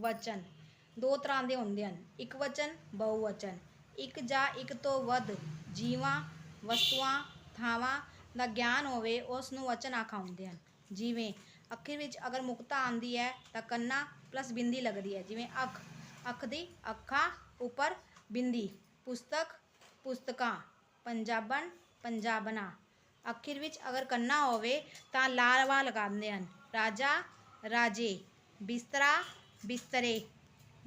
ਵਚਨ ਦੋ ਤਰ੍ਹਾਂ ਦੇ ਹੁੰਦੇ ਹਨ ਇੱਕ ਵਚਨ ਬਹੁਵਚਨ ਇੱਕ ਜਾਂ ਇੱਕ ਤੋਂ ਵੱਧ ਜੀਵਾਂ ਵਸਤੂਆਂ ਥਾਵਾਂ ਦਾ ਗਿਆਨ ਹੋਵੇ ਉਸ ਨੂੰ ਵਚਨ ਆਖਾਉਂਦੇ ਹਨ ਜਿਵੇਂ ਅੱਖਰ ਵਿੱਚ ਅਗਰ ਮੁਕਤਾ ਆਂਦੀ ਹੈ ਤਾਂ ਕੰਨਾ ਪਲੱਸ ਬਿੰਦੀ ਲੱਗਦੀ ਹੈ ਜਿਵੇਂ ਅੱਖ ਅੱਖ ਦੀ ਅੱਖਾਂ ਉੱਪਰ ਬਿੰਦੀ ਪੁਸਤਕ ਪੁਸਤਕਾਂ ਪੰਜਾਬਣ ਪੰਜਾਬਣਾ ਅਖੀਰ ਵਿੱਚ ਅਗਰ ਕੰਨਾ ਹੋਵੇ ਤਾਂ ਲਾਲਵਾ ਲਗਾਉਂਦੇ ਹਨ ਰਾਜਾ ਰਾਜੇ ਬਿਸਤਰਾ ਬਿਸਤਰੇ,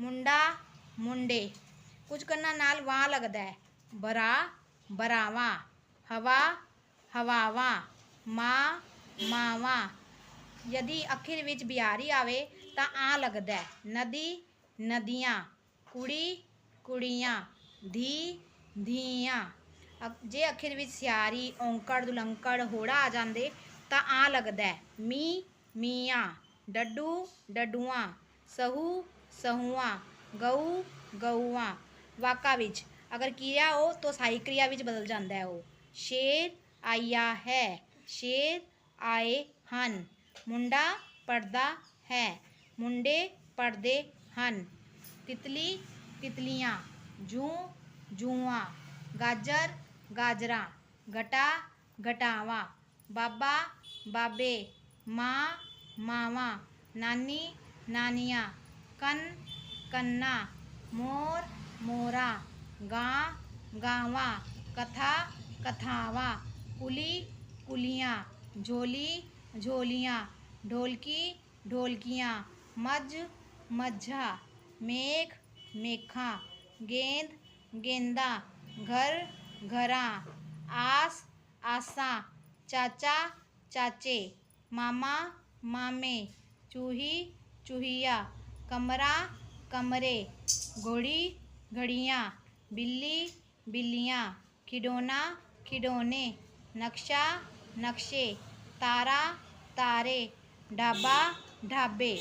ਮੁੰਡਾ, ਮੁੰਡੇ। ਕੁਝ ਕੰਨਾਂ ਨਾਲ ਵਾਂ ਲੱਗਦਾ ਹੈ। ਬਰਾ, ਬਰਾਵਾਂ, ਹਵਾ, ਹਵਾਵਾਂ, ਮਾਂ, ਮਾਵਾਂ। ਯਦੀ ਅਖੀਰ ਵਿੱਚ ਬਿਹਾਰੀ ਆਵੇ ਤਾਂ ਆ ਲੱਗਦਾ ਹੈ। ਨਦੀ, ਨਦੀਆਂ, ਕੁੜੀ, ਕੁੜੀਆਂ, ਧੀ, ਧੀਆਂ। ਜੇ ਅਖੀਰ ਵਿੱਚ ਸਿਆਰੀ, ਔਂਕੜ, ਦੁਲੰਕੜ, ਹੋੜਾ ਆ ਜਾਂਦੇ ਤਾਂ ਆ ਲੱਗਦਾ ਹੈ। ਮੀ ਮੀਆਂ ਡੱਡੂ, ਡੱਡੂਆਂ। ਸਹੂ ਸਹੂਆਂ ਗਊ ਗਊਆਂ ਵਾਕਾ ਵਿੱਚ ਅਗਰ ਕਿਰਿਆ ਹੋ ਤਾਂ ਸਹਾਈ ਕਿਰਿਆ ਵਿੱਚ ਬਦਲ ਜਾਂਦਾ ਹੈ ਉਹ ਸ਼ੇਰ ਆਇਆ ਹੈ ਸ਼ੇਰ ਆਏ ਹਨ ਮੁੰਡਾ ਪੜਦਾ ਹੈ ਮੁੰਡੇ ਪੜਦੇ ਹਨ ਤਿਤਲੀ ਤਿਤਲੀਆਂ ਜੂ ਜੂਆਂ ਗਾਜਰ ਗਾਜਰਾਂ ਗਟਾ ਗਟਾਵਾਂ ਬਾਬਾ ਬਾਬੇ ਮਾਂ ਮਾਵਾਂ ਨਾਨੀ नानिया, कन, कन्ना, मोर, मोरा, गा, गावा, कथा, कथावा, कुली, कुलियाँ, झोली, झोलियाँ, ढोलकी, ढोलकियाँ, मज मज्झा मेघ मेखा गेंद, गेंदा, घर, घरा, आस, आसा, चाचा, चाचे, मामा, मामे, चूही चूहिया, कमरा, कमरे, घोड़ी, घड़ियाँ, बिल्ली, बिल्लियाँ, खिडौना, खिडौने, नक्शा, नक्शे, तारा, तारे, ढाबा, ढाबे।